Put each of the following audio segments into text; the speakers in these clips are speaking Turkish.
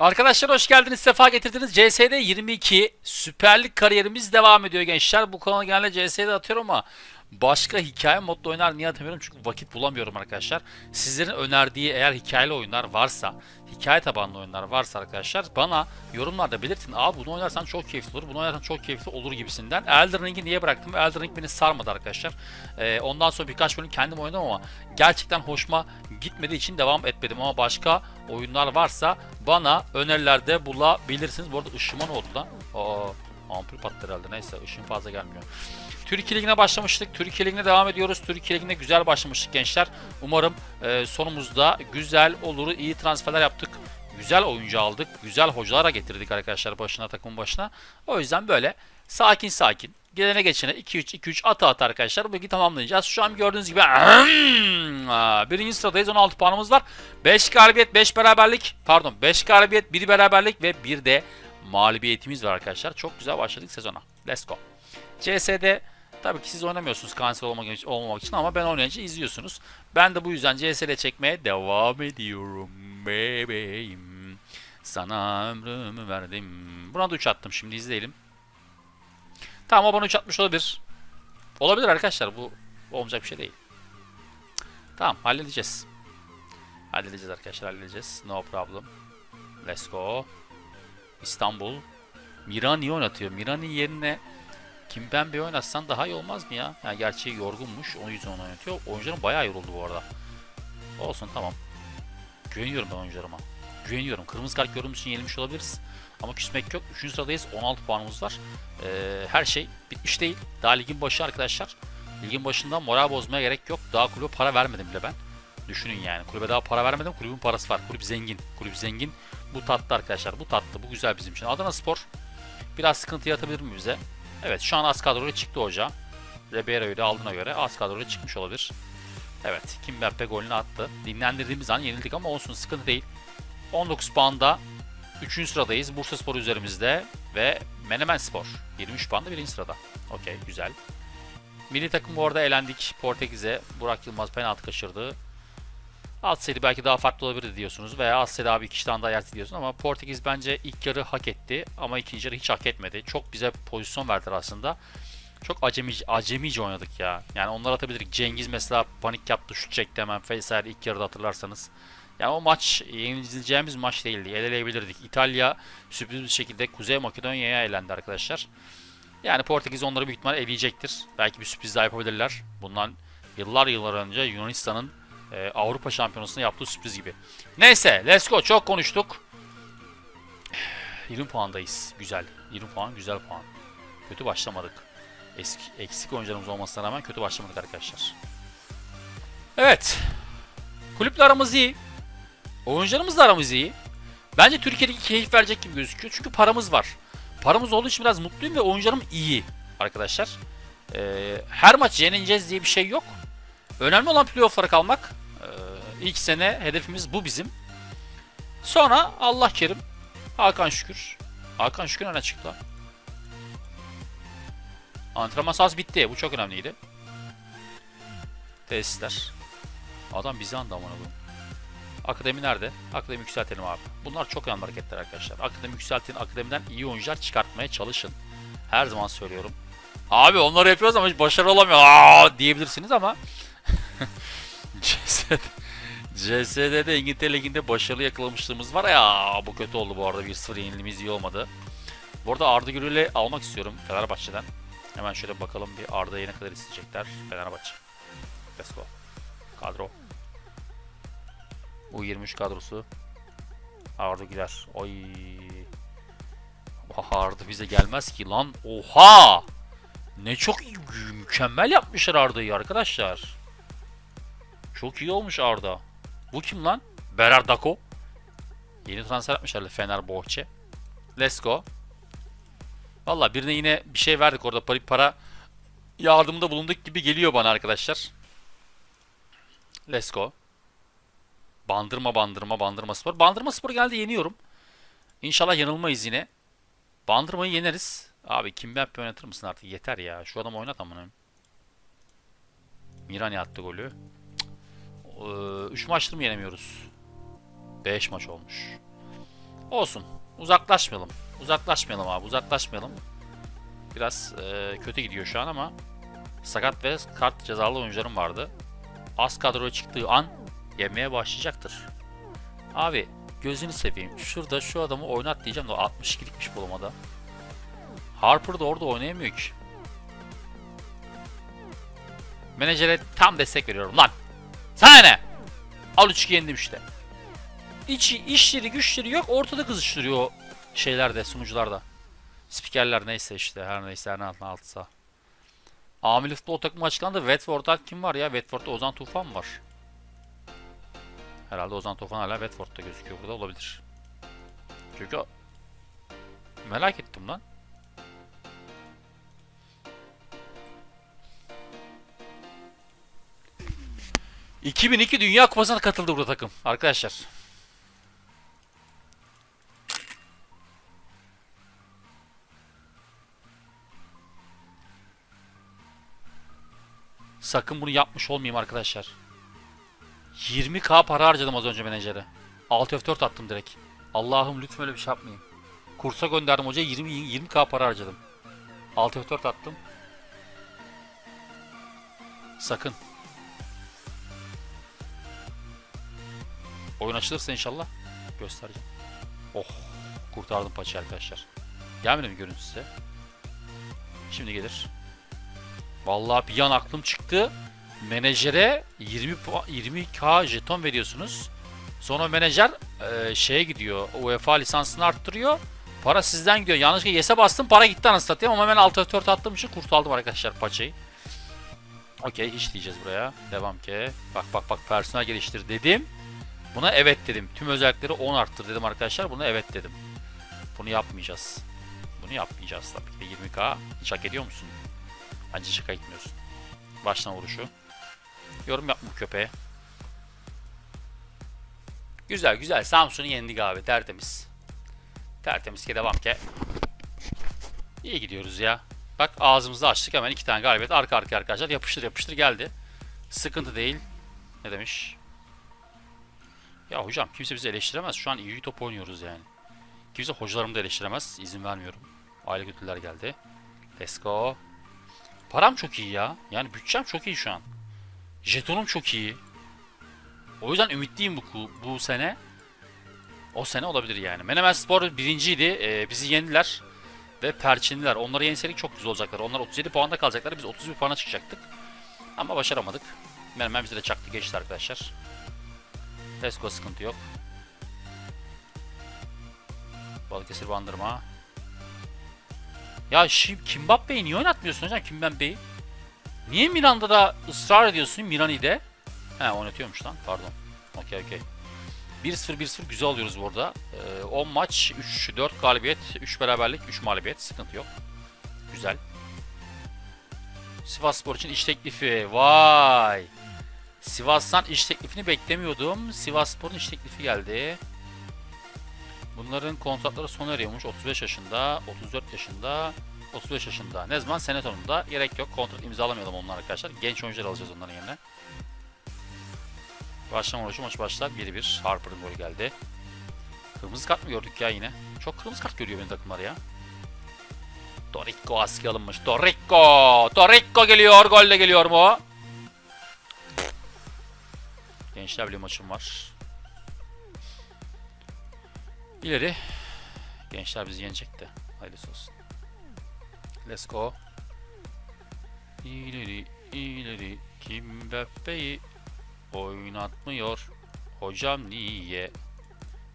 Arkadaşlar hoş geldiniz, sefa getirdiniz. CS'de 22 Süper Lig kariyerimiz devam ediyor gençler. Bu kanalı genelde CS'de atıyorum ama başka hikaye modda oynar niye atamıyorum? Çünkü vakit bulamıyorum arkadaşlar. Sizlerin önerdiği eğer hikayeli oyunlar varsa, hikaye tabanlı oyunlar varsa arkadaşlar bana yorumlarda belirtin. Abi bunu oynarsan çok keyifli olur, bunu oynarsan çok keyifli olur gibisinden. Elden Ring'i niye bıraktım? Elden Ring beni sarmadı arkadaşlar. Ee, ondan sonra birkaç bölüm kendim oynadım ama gerçekten hoşuma gitmediği için devam etmedim. Ama başka oyunlar varsa bana önerilerde bulabilirsiniz. Bu arada ışıma ne oldu lan? Aa, ampul patladı herhalde. Neyse ışın fazla gelmiyor. Türkiye Ligi'ne başlamıştık. Türkiye Ligi'ne devam ediyoruz. Türkiye Ligi'ne güzel başlamıştık gençler. Umarım e, sonumuzda güzel olur. iyi transferler yaptık. Güzel oyuncu aldık. Güzel hocalara getirdik arkadaşlar başına takımın başına. O yüzden böyle sakin sakin gelene geçene 2-3 2-3 ata ata arkadaşlar. Bu ligi tamamlayacağız. Şu an gördüğünüz gibi birinci sıradayız. 16 puanımız var. 5 galibiyet, 5 beraberlik. Pardon 5 galibiyet, 1 beraberlik ve bir de mağlubiyetimiz var arkadaşlar. Çok güzel başladık sezona. Let's go. CS'de tabii ki siz oynamıyorsunuz kanser olmak, için- olmamak için ama ben oynayınca izliyorsunuz. Ben de bu yüzden CS'de çekmeye devam ediyorum bebeğim. Sana ömrümü verdim. Buna da 3 attım şimdi izleyelim. Tamam o bana 3 atmış olabilir. Olabilir arkadaşlar bu olmayacak bir şey değil. Tamam halledeceğiz. Halledeceğiz arkadaşlar halledeceğiz. No problem. Let's go. İstanbul. Mirani oynatıyor. Mirani yerine Kimpembe oynatsan daha iyi olmaz mı ya? Yani gerçi yorgunmuş. O yüzden onu oynatıyor. Oyuncuların bayağı yoruldu bu arada. Olsun tamam. Güveniyorum ben oyuncularıma. Güveniyorum. Kırmızı kart gördüğümüz için yenilmiş olabiliriz. Ama küsmek yok. 3. sıradayız. 16 puanımız var. Ee, her şey bitmiş değil. Daha ligin başı arkadaşlar. Ligin başında moral bozmaya gerek yok. Daha kulübe para vermedim bile ben. Düşünün yani. Kulübe daha para vermedim. Kulübün parası var. Kulüp zengin. Kulüp zengin. Bu tatlı arkadaşlar. Bu tatlı. Bu güzel bizim için. Adana Spor biraz sıkıntı yaratabilir mi bize? Evet şu an az kadroya çıktı hoca. Ribeiro'yu da aldığına göre az kadroya çıkmış olabilir. Evet Kimpembe golünü attı. Dinlendirdiğimiz an yenildik ama olsun sıkıntı değil. 19 puanda 3. sıradayız. Bursa Spor üzerimizde ve Menemen Spor 23 puanda 1. sırada. Okey güzel. Milli takım bu arada elendik Portekiz'e. Burak Yılmaz penaltı kaçırdı. Alt sayıda belki daha farklı olabilirdi diyorsunuz veya alt sayıda abi iki tane daha yersi diyorsun ama Portekiz bence ilk yarı hak etti ama ikinci yarı hiç hak etmedi. Çok bize pozisyon verdiler aslında. Çok acemice, acemice oynadık ya. Yani onları atabilirdik. Cengiz mesela panik yaptı, şut çekti hemen vesaire ilk yarıda hatırlarsanız. Yani o maç yenileceğimiz maç değildi. Eleleyebilirdik. İtalya sürpriz bir şekilde Kuzey Makedonya'ya elendi arkadaşlar. Yani Portekiz onları büyük ihtimal eleyecektir. Belki bir sürpriz daha yapabilirler. Bundan yıllar yıllar önce Yunanistan'ın e, Avrupa Şampiyonası'nda yaptığı sürpriz gibi. Neyse let's go çok konuştuk. 20 puandayız. Güzel. 20 puan güzel puan. Kötü başlamadık. Eski, eksik oyuncularımız olmasına rağmen kötü başlamadık arkadaşlar. Evet. Kulüple aramız iyi. Oyuncularımızla aramız iyi. Bence Türkiye'deki keyif verecek gibi gözüküyor. Çünkü paramız var. Paramız olduğu için biraz mutluyum ve oyuncularım iyi arkadaşlar. Ee, her maç yenileceğiz diye bir şey yok. Önemli olan playoff'lara kalmak. Ee, ilk sene hedefimiz bu bizim. Sonra Allah kerim. Hakan Şükür. Hakan Şükür öne çıktı. Antrenman sahası bitti. Bu çok önemliydi. Tesisler. Adam bizi andı amına koyayım. Akademi nerede? Akademi yükseltelim abi. Bunlar çok önemli hareketler arkadaşlar. Akademi yükseltin, akademiden iyi oyuncular çıkartmaya çalışın. Her zaman söylüyorum. Abi onları yapıyoruz ama hiç başarılı olamıyor. Aa diyebilirsiniz ama CS'de, CS'de İngiltere Ligi'nde başarılı yakalamışlığımız var ya. Bu kötü oldu bu arada. 1-0 yenildiğimiz iyi olmadı. Bu arada Arda Güler'i almak istiyorum Fenerbahçe'den. Hemen şöyle bakalım bir Arda'yı ne kadar isteyecekler. Fenerbahçe. Let's go. Kadro. U23 kadrosu. Arda Güler. Oy. Oha Arda bize gelmez ki lan. Oha! Ne çok mükemmel yapmışlar Arda'yı arkadaşlar. Çok iyi olmuş Arda. Bu kim lan? Berar Dako. Yeni transfer yapmışlar Fenerbahçe. Let's go. Valla birine yine bir şey verdik orada para, para yardımda bulunduk gibi geliyor bana arkadaşlar. Let's go. Bandırma bandırma bandırma spor. Bandırma spor geldi yeniyorum. İnşallah yanılmayız yine. Bandırmayı yeneriz. Abi kim Mbappe oynatır mısın artık? Yeter ya. Şu adamı oynat amına. Mirani attı golü. 3 maçtır mı yenemiyoruz? 5 maç olmuş. Olsun. Uzaklaşmayalım. Uzaklaşmayalım abi. Uzaklaşmayalım. Biraz e, kötü gidiyor şu an ama sakat ve kart cezalı oyuncularım vardı. Az kadroya çıktığı an yemeye başlayacaktır. Abi gözünü seveyim. Şurada şu adamı oynat diyeceğim de o 62'likmiş bu olamada. Harper da orada oynayamıyor ki. Menajere tam destek veriyorum lan. Sana? Al 3 yendim işte. İçi, işleri güçleri yok ortada kızıştırıyor o şeylerde sunucularda. Spikerler neyse işte her neyse her ne altına altısa. Amili futbol takımı açıklandı. Watford'dan kim var ya? Watford'da Ozan Tufan var. Herhalde Ozan Tufan hala Watford'da gözüküyor burada olabilir. Çünkü merak ettim lan. ...2002 Dünya Kupası'na katıldı burada takım arkadaşlar. Sakın bunu yapmış olmayayım arkadaşlar. 20k para harcadım az önce menajere. 6 F4 attım direkt. Allah'ım lütfen öyle bir şey yapmayayım. Kursa gönderdim hocaya 20 20k para harcadım. 6 F4 attım. Sakın. Oyun açılırsa inşallah göstereceğim. Oh kurtardım paçayı arkadaşlar. Gelmedi mi görüntü size? Şimdi gelir. Vallahi bir an aklım çıktı. Menajere 20 puan- 20k jeton veriyorsunuz. Sonra menajer e, şeye gidiyor. UEFA lisansını arttırıyor. Para sizden gidiyor. Yanlışlıkla yes'e bastım. Para gitti anasını satayım ama hemen alt F4 attığım için kurtardım arkadaşlar paçayı. Okey hiç diyeceğiz buraya. Devam ki. Bak bak bak personel geliştir dedim. Buna evet dedim. Tüm özellikleri 10 arttır dedim arkadaşlar. Buna evet dedim. Bunu yapmayacağız. Bunu yapmayacağız tabii ki de 20k. Hiç hak ediyor musun? Bence şaka gitmiyorsun. Baştan vuruşu. Yorum yapma köpeğe. Güzel güzel. Samsun'u yendik abi. Tertemiz. Tertemiz ki devam ki. İyi gidiyoruz ya. Bak ağzımızı açtık hemen iki tane galibiyet arka arkaya arkadaşlar. Yapıştır yapıştır geldi. Sıkıntı değil. Ne demiş? Ya hocam kimse bizi eleştiremez. Şu an iyi top oynuyoruz yani. Kimse hocalarımı da eleştiremez. İzin vermiyorum. Aile kötüler geldi. Let's go. Param çok iyi ya. Yani bütçem çok iyi şu an. Jetonum çok iyi. O yüzden ümitliyim bu, bu sene. O sene olabilir yani. Menemen Spor birinciydi. Ee, bizi yendiler. Ve perçindiler. Onları yenseydik çok güzel olacaklar. Onlar 37 puanda kalacaklar. Biz 31 puana çıkacaktık. Ama başaramadık. Menemen bize de çaktı geçti arkadaşlar. Tesco sıkıntı yok. Balıkesir bandırma. Ya şimdi Kimbappe'yi niye oynatmıyorsun hocam Kimbappe'yi? Niye Milan'da da ısrar ediyorsun Milani'de? He oynatıyormuş lan pardon. Okey okey. 1-0 1-0 güzel alıyoruz burada. Ee, 10 maç 3 4 galibiyet, 3 beraberlik, 3 mağlubiyet. Sıkıntı yok. Güzel. Sivas Spor için iş teklifi. Vay. Sivas'tan iş teklifini beklemiyordum. Sivas Spor'un iş teklifi geldi. Bunların kontratları sona eriyormuş. 35 yaşında, 34 yaşında, 35 yaşında. Ne zaman? Sene sonunda. Gerek yok. Kontrat imzalamayalım onlar arkadaşlar. Genç oyuncular alacağız onların yerine. Başlama vuruşu maç başlar. 1-1. Harper'ın golü geldi. Kırmızı kart mı gördük ya yine? Çok kırmızı kart görüyor benim takımlar ya. Torrico askıya alınmış. Torrico! Torrico geliyor. Gol de geliyor mu? Gençler Birliği maçım var. İleri. Gençler bizi yenecekti. Hayırlısı olsun. Let's go. İleri, ileri. Kimbappe'yi oynatmıyor. Hocam niye?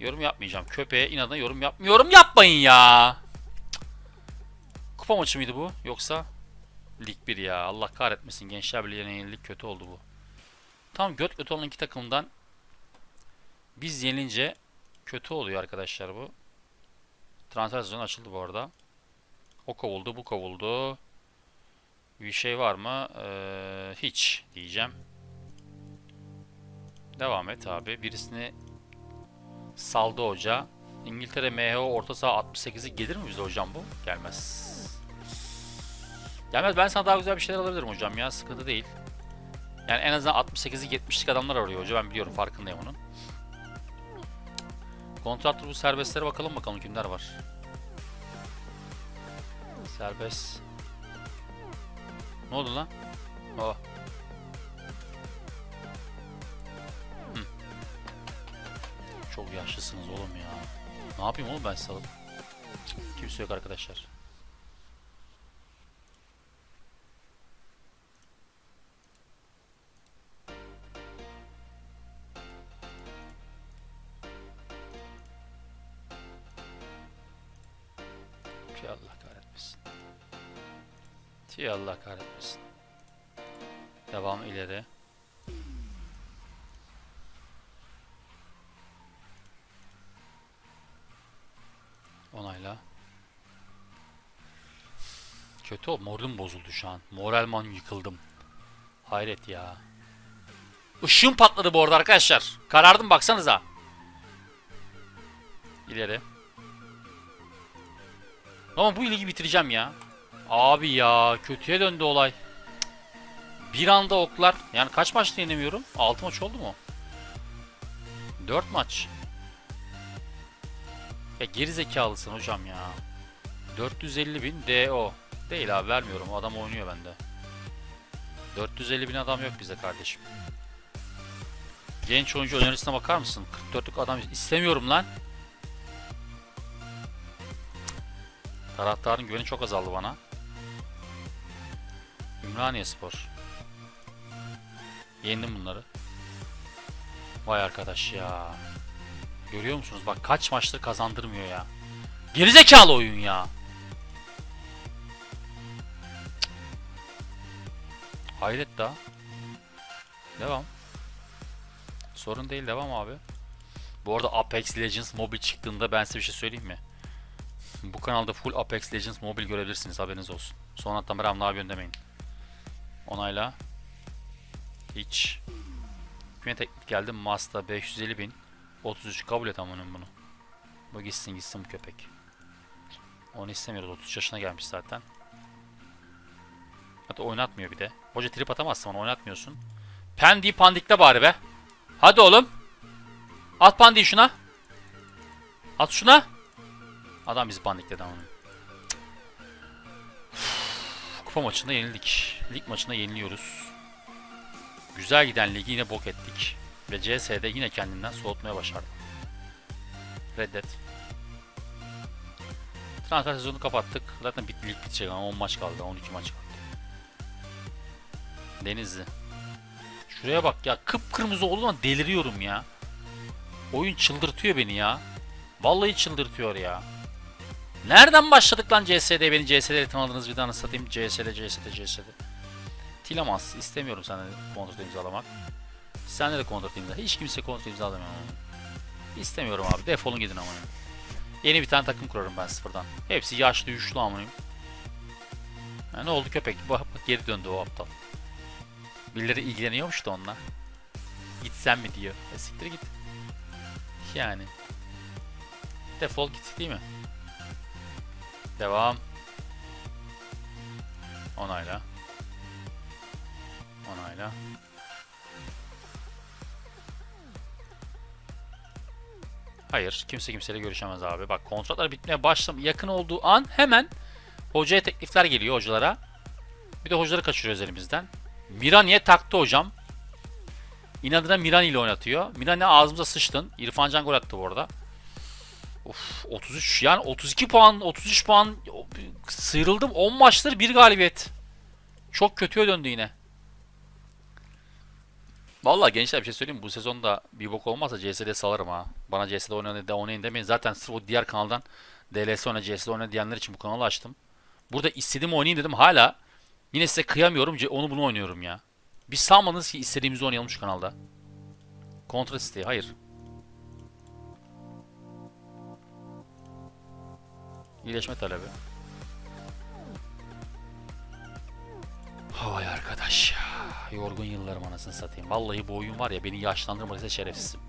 Yorum yapmayacağım. Köpeğe inadına yorum yapmıyorum. Yapmayın ya. Kupa maçı mıydı bu? Yoksa Lig 1 ya. Allah kahretmesin. Gençler Birliği'ne yenilik kötü oldu bu. Tam göt götü olan iki takımdan biz yenilince kötü oluyor arkadaşlar bu. Transfer sezonu açıldı bu arada. O kovuldu, bu kovuldu. Bir şey var mı? Ee, hiç diyeceğim. Devam et abi. Birisini saldı hoca. İngiltere MHO orta saha 68'i gelir mi bize hocam bu? Gelmez. Gelmez. Ben sana daha güzel bir şeyler alabilirim hocam ya. Sıkıntı değil. Yani en azından 68'i 70'lik adamlar arıyor hoca. Ben biliyorum farkındayım onun. Kontratlı bu serbestlere bakalım bakalım kimler var. Serbest. Ne oldu lan? Oh. Hı. Çok yaşlısınız oğlum ya. Ne yapayım oğlum ben salıp? Kimse yok arkadaşlar. Kötü o. Moralim bozuldu şu an. Moralman yıkıldım. Hayret ya. Işığım patladı bu arada arkadaşlar. Karardım baksanıza. İleri. Ama bu ilgi bitireceğim ya. Abi ya kötüye döndü olay. Bir anda oklar. Yani kaç maçta yenemiyorum? 6 maç oldu mu? 4 maç. Ya geri zekalısın hocam ya. 450 bin DO. Değil abi vermiyorum. Adam oynuyor bende. 450 bin adam yok bize kardeşim. Genç oyuncu önerisine bakar mısın? 44'lük adam istemiyorum lan. Taraftarın güveni çok azaldı bana. Ümraniye Spor. Yendim bunları. Vay arkadaş ya. Görüyor musunuz? Bak kaç maçtır kazandırmıyor ya. Gerizekalı oyun ya. Hayret daha. Devam. Sorun değil devam abi. Bu arada Apex Legends mobil çıktığında ben size bir şey söyleyeyim mi? Bu kanalda full Apex Legends mobil görebilirsiniz haberiniz olsun. Son hatta ne yapıyorsun demeyin. Onayla. Hiç. Kime teknik geldi? Masta 550 bin. 33 kabul et amının bunu. Bu gitsin gitsin bu köpek. Onu istemiyoruz. 33 yaşına gelmiş zaten. Hatta oynatmıyor bir de. Hoca trip atamazsın bana oynatmıyorsun. Pendi pandikle bari be. Hadi oğlum. At pandiyi şuna. At şuna. Adam bizi pandikledi ama. Kupa maçında yenildik. Lig maçında yeniliyoruz. Güzel giden ligi yine bok ettik. Ve CS'de yine kendinden soğutmaya başardı. Reddet. Transfer sezonu kapattık. Zaten bit, lig bitecek ama 10 maç kaldı. 12 maç kaldı. Denizli. Şuraya bak ya. Kıpkırmızı oldu ama deliriyorum ya. Oyun çıldırtıyor beni ya. Vallahi çıldırtıyor ya. Nereden başladık lan CS'de? Beni CS'de tanıdınız bir tane satayım. CS'de, CS'de, CS'de. Tilemaz. istemiyorum senden kontrat imzalamak. Sende de kontrat imza. Hiç kimse kontrat imzalamıyor. İstemiyorum abi. Defolun gidin amanın. Yeni bir tane takım kurarım ben sıfırdan. Hepsi yaşlı üçlü amanın. Ha, ne oldu köpek? Bak, bak geri döndü o aptal. Birileri ilgileniyormuş da onunla. Gitsen mi diyor. E siktir git. Yani. Defol git değil mi? Devam. Onayla. Onayla. Hayır. Kimse kimseyle görüşemez abi. Bak kontratlar bitmeye başlam yakın olduğu an hemen hocaya teklifler geliyor hocalara. Bir de hocaları kaçırıyoruz elimizden. Mirani'ye taktı hocam. İnadına Mirani ile oynatıyor. Mirani ağzımıza sıçtın. İrfan Can gol attı bu arada. Of 33 yani 32 puan 33 puan sıyrıldım 10 maçtır bir galibiyet. Çok kötüye döndü yine. Vallahi gençler bir şey söyleyeyim? Bu sezonda bir bok olmazsa CS'de salarım ha. Bana CS'de oynayın, de oynayın demeyin. Zaten sırf o diğer kanaldan DLS oyna CS'de oyna diyenler için bu kanalı açtım. Burada istediğimi oynayayım dedim. Hala yine size kıyamıyorum. Onu bunu oynuyorum ya. Biz sanmadınız ki istediğimizi oynayalım şu kanalda. Kontrat isteği. Hayır. İyileşme talebi. Vay arkadaş. Yorgun yıllarım anasını satayım. Vallahi bu oyun var ya beni yaşlandırmadıysa şerefsizim.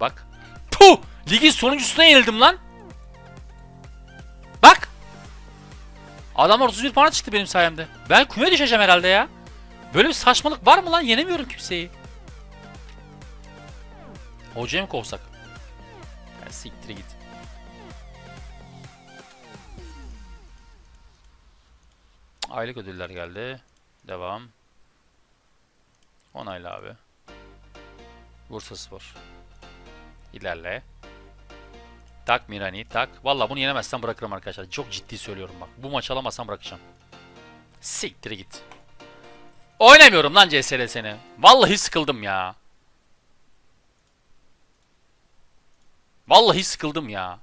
Bak. Puh! Ligin sonuncusuna yenildim lan. Adamlar 31 puana çıktı benim sayemde. Ben küme düşeceğim herhalde ya. Böyle bir saçmalık var mı lan? Yenemiyorum kimseyi. Hocaya mı kovsak? Ya Siktir git. Aylık ödüller geldi. Devam. Onayla abi. Bursa Spor. İlerle. Tak Mirani tak. Valla bunu yenemezsem bırakırım arkadaşlar. Çok ciddi söylüyorum bak. Bu maç alamazsam bırakacağım. Siktir git. Oynamıyorum lan CSL seni. Vallahi sıkıldım ya. Vallahi sıkıldım ya.